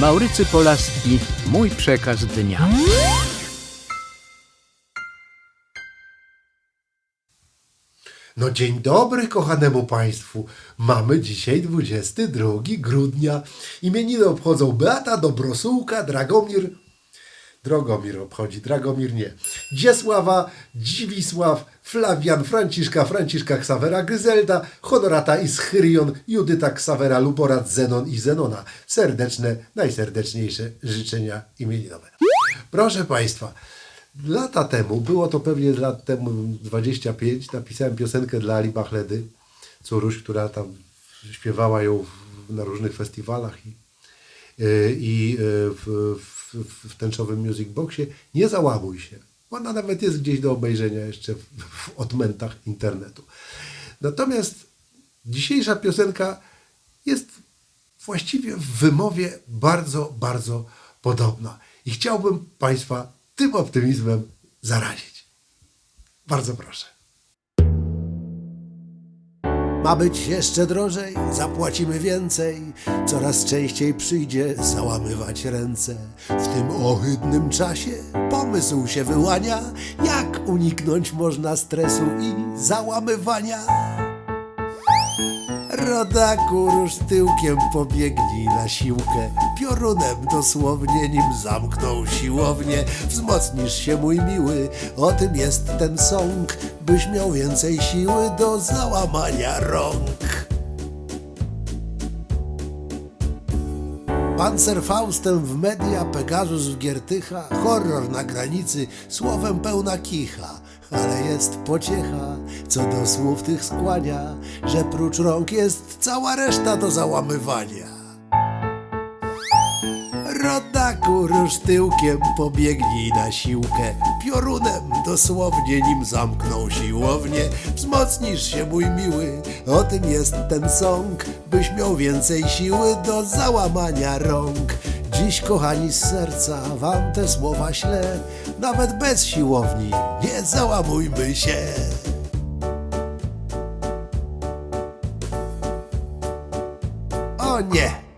Maurycy Polaski, mój przekaz dnia. No dzień dobry kochanemu Państwu. Mamy dzisiaj 22 grudnia. Imieniny obchodzą Beata, Dobrosółka, Dragomir. Drogomir obchodzi, Dragomir nie. Dziesława, Dziwisław, Flawian, Franciszka, Franciszka Ksawera, Gryzelda, Honorata i Schyrion, Judyta Ksawera, Luborat, Zenon i Zenona. Serdeczne, najserdeczniejsze życzenia imieninowe. Proszę Państwa, lata temu, było to pewnie lat temu 25, napisałem piosenkę dla Ali Bachledy, córuś, która tam śpiewała ją w, na różnych festiwalach i, yy, i yy, w, w, w tęczowym Music Boxie. Nie załamuj się. Ona nawet jest gdzieś do obejrzenia jeszcze w, w odmętach internetu. Natomiast dzisiejsza piosenka jest właściwie w wymowie bardzo, bardzo podobna. I chciałbym Państwa tym optymizmem zarazić. Bardzo proszę. Ma być jeszcze drożej, zapłacimy więcej, coraz częściej przyjdzie załamywać ręce. W tym ohydnym czasie pomysł się wyłania, jak uniknąć można stresu i załamywania. Rodaku, rusz tyłkiem pobiegnij na siłkę, piorunem dosłownie nim zamknął siłownię. Wzmocnisz się mój miły, o tym jest ten sąg, byś miał więcej siły do załamania rąk. Pancerfaustem w media, Pegasus w Giertycha, horror na granicy, słowem pełna kicha. Ale jest pociecha, co do słów tych skłania, że prócz rąk jest cała reszta do załamywania. Rodaku, rusz tyłkiem, pobiegnij na siłkę. Piorunem dosłownie nim zamknął siłownię. Wzmocnisz się, mój miły, o tym jest ten sąg, byś miał więcej siły do załamania rąk. Dziś, kochani, z serca wam te słowa ślę, nawet bez siłowni, nie załamujmy się. O nie!